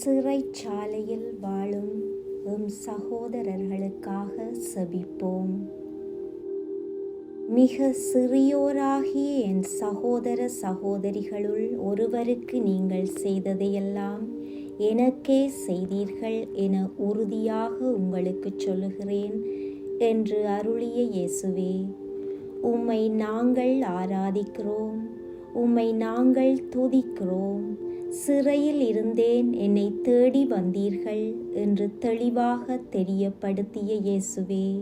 சிறைச்சாலையில் வாழும் எம் சகோதரர்களுக்காக செபிப்போம். மிக சிறியோராகிய என் சகோதர சகோதரிகளுள் ஒருவருக்கு நீங்கள் செய்ததையெல்லாம் எனக்கே செய்தீர்கள் என உறுதியாக உங்களுக்கு சொல்லுகிறேன் என்று அருளிய இயேசுவே. உம்மை நாங்கள் ஆராதிக்கிறோம். உம்மை நாங்கள் துதிக்கிறோம். சிறையில் இருந்தேன் என்னை தேடி வந்தீர்கள் என்று தெளிவாக தெரியப்படுத்திய இயேசுவே.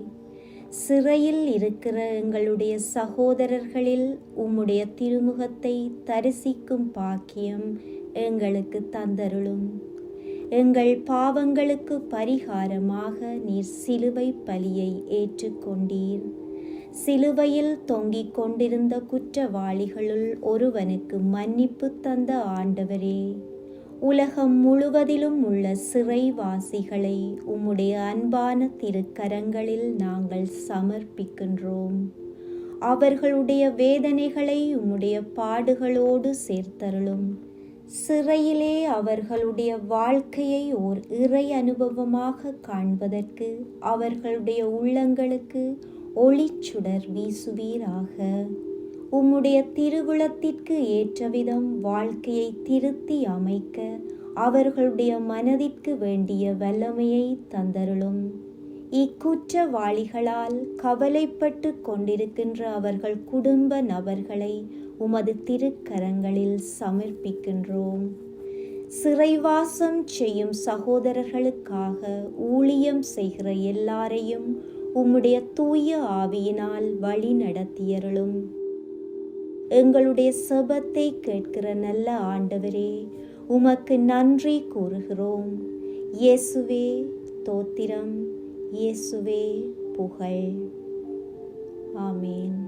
சிறையில் இருக்கிற எங்களுடைய சகோதரர்களில் உம்முடைய திருமுகத்தை தரிசிக்கும் பாக்கியம் எங்களுக்கு தந்தருளும். எங்கள் பாவங்களுக்கு பரிகாரமாக நீர் சிலுவை பலியை ஏற்றுக்கொண்டீர். சிலுவையில் தொங்கிக் கொண்டிருந்த குற்றவாளிகளுள் ஒருவனுக்கு மன்னிப்பு தந்த ஆண்டவரே உலகம் முழுவதிலும் உள்ள சிறைவாசிகளை உம்முடைய அன்பான திருக்கரங்களில் நாங்கள் சமர்ப்பிக்கின்றோம். அவர்களுடைய வேதனைகளை உம்முடைய பாடுகளோடு சேர்த்தருளும். சிறையிலே அவர்களுடைய வாழ்க்கையை ஓர் இறை அனுபவமாக காண்பதற்கு அவர்களுடைய உள்ளங்களுக்கு ஒளிச்சுடர் வீசுவீராக. உம்முடைய திருவுளத்திற்கு ஏற்றவிதம் வாழ்க்கையை திருத்தி அமைக்க அவர்களுடைய மனதிற்கு வேண்டிய வல்லமையை தந்தருளும். இக்குற்றவாளிகளால் கவலைப்பட்டு கொண்டிருக்கின்ற அவர்கள் குடும்ப நபர்களை உமது திருக்கரங்களில் சமர்ப்பிக்கின்றோம். சிறைவாசம் செய்யும் சகோதரர்களுக்காக ஊழியம் செய்கிற எல்லாரையும் உம்முடைய தூய ஆவியினால் வழி நடத்தியருளும். எங்களுடைய செபத்தை கேட்கிற நல்ல ஆண்டவரே உமக்கு நன்றி கூறுகிறோம். இயேசுவே தோத்திரம் இயேசுவே புகழ். ஆமேன்.